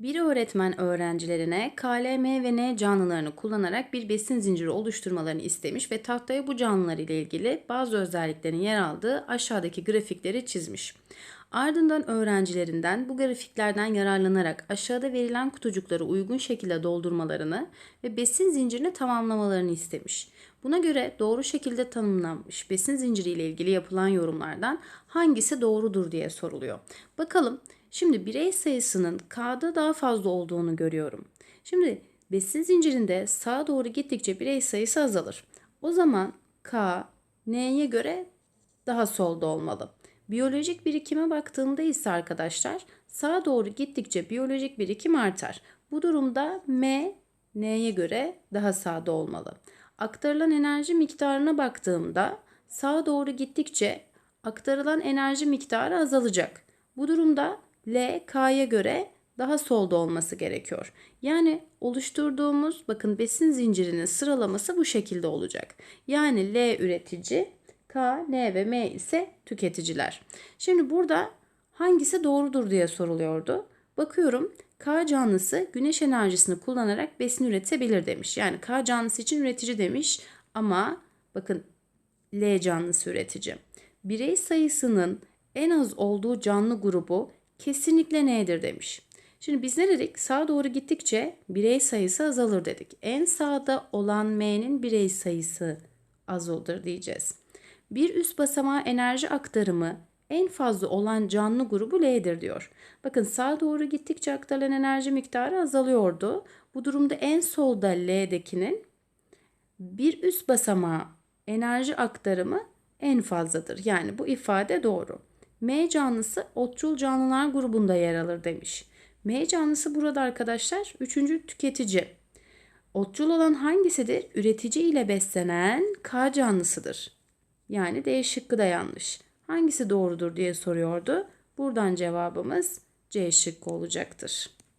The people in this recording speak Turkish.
Bir öğretmen öğrencilerine KLM ve N canlılarını kullanarak bir besin zinciri oluşturmalarını istemiş ve tahtaya bu canlılar ile ilgili bazı özelliklerin yer aldığı aşağıdaki grafikleri çizmiş. Ardından öğrencilerinden bu grafiklerden yararlanarak aşağıda verilen kutucukları uygun şekilde doldurmalarını ve besin zincirini tamamlamalarını istemiş. Buna göre doğru şekilde tanımlanmış besin zinciri ile ilgili yapılan yorumlardan hangisi doğrudur diye soruluyor. Bakalım Şimdi birey sayısının K'da daha fazla olduğunu görüyorum. Şimdi besin zincirinde sağa doğru gittikçe birey sayısı azalır. O zaman K N'ye göre daha solda olmalı. Biyolojik birikime baktığımda ise arkadaşlar sağa doğru gittikçe biyolojik birikim artar. Bu durumda M N'ye göre daha sağda olmalı. Aktarılan enerji miktarına baktığımda sağa doğru gittikçe aktarılan enerji miktarı azalacak. Bu durumda L K'ya göre daha solda olması gerekiyor. Yani oluşturduğumuz bakın besin zincirinin sıralaması bu şekilde olacak. Yani L üretici, K, N ve M ise tüketiciler. Şimdi burada hangisi doğrudur diye soruluyordu. Bakıyorum K canlısı güneş enerjisini kullanarak besin üretebilir demiş. Yani K canlısı için üretici demiş ama bakın L canlısı üretici. Birey sayısının en az olduğu canlı grubu kesinlikle nedir demiş. Şimdi biz ne dedik? Sağa doğru gittikçe birey sayısı azalır dedik. En sağda olan M'nin birey sayısı azalır diyeceğiz. Bir üst basamağa enerji aktarımı en fazla olan canlı grubu L'dir diyor. Bakın sağa doğru gittikçe aktarılan enerji miktarı azalıyordu. Bu durumda en solda L'dekinin bir üst basamağa enerji aktarımı en fazladır. Yani bu ifade doğru. M canlısı otçul canlılar grubunda yer alır demiş. M canlısı burada arkadaşlar üçüncü tüketici. Otçul olan hangisidir? Üretici ile beslenen K canlısıdır. Yani D şıkkı da yanlış. Hangisi doğrudur diye soruyordu. Buradan cevabımız C şıkkı olacaktır.